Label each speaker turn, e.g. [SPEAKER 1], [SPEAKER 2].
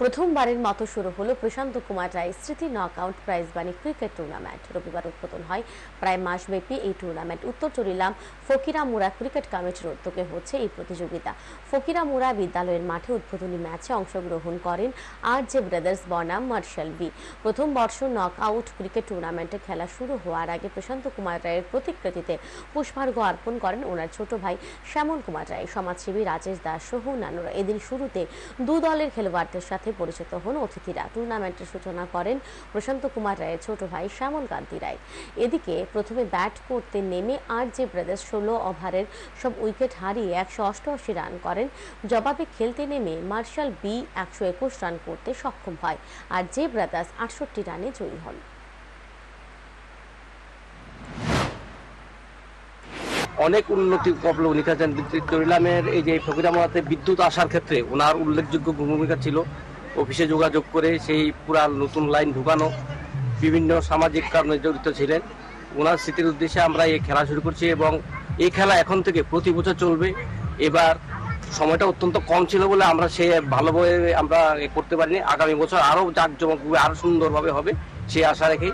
[SPEAKER 1] প্রথমবারের মতো শুরু হলো প্রশান্ত কুমার রায় স্মৃতি নকআউট প্রাইজ বাণী ক্রিকেট টুর্নামেন্ট রবিবার উদ্বোধন হয় প্রায় মাসব্যাপী এই টুর্নামেন্ট উত্তর চরিলাম ফকিরামুড়া ক্রিকেট কমিটির উদ্যোগে হচ্ছে এই প্রতিযোগিতা। ফকিরামুড়া বিদ্যালয়ের মাঠে উদ্বোধনী ম্যাচে অংশগ্রহণ করেন আর জে ব্রাদার্স বনাম, মার্শাল বি প্রথম বর্ষ নকআউট ক্রিকেট টুর্নামেন্টে খেলা শুরু হওয়ার আগে প্রশান্ত কুমার রায়ের প্রতিকৃতিতে পুষ্পার্ঘ্য অর্পণ করেন ওনার ছোট ভাই শ্যামল কুমার রায়। সমাজসেবী রাজেশ দাস সহ অন্যান্যরা এদিন শুরুতে দু দলের খেলোয়াড়দের সাথে পরিচিত হন অতিথিরা। টুর্নামেন্টের সূচনা করেন প্রশান্ত কুমার রায়ের ছোট ভাই শ্যামল কান্তি রায়। এদিকে প্রথমে ব্যাট করতে নেমে আর যে ব্রাদার্স ষোলো ওভারের সব উইকেট হারিয়ে একশো অষ্টআশি রান করেন। জবাবে খেলতে নেমে মার্শাল বি একশো একুশ রান করতে সক্ষম হয় আর যে ব্রাদার্স আটষট্টি রানে জয়ী হন।
[SPEAKER 2] অনেক উন্নতি করল উনি কাছেন বিদ্যুৎ এই যে ফকিরামাতে বিদ্যুৎ আসার ক্ষেত্রে ওনার উল্লেখযোগ্য ভূমিকা ছিল। অফিসে যোগাযোগ করে সেই পুরা নতুন লাইন ঢুকানো, বিভিন্ন সামাজিক কারণে জড়িত ছিলেন। ওনার স্মৃতির উদ্দেশ্যে আমরা এই খেলা শুরু করছি এবং এই খেলা এখন থেকে প্রতি বছর চলবে। এবার সময়টা অত্যন্ত কম ছিল বলে আমরা সে ভালোভাবে আমরা করতে পারিনি। আগামী বছর আরও জাঁকজমক আরও সুন্দরভাবে হবে সে আশা রেখে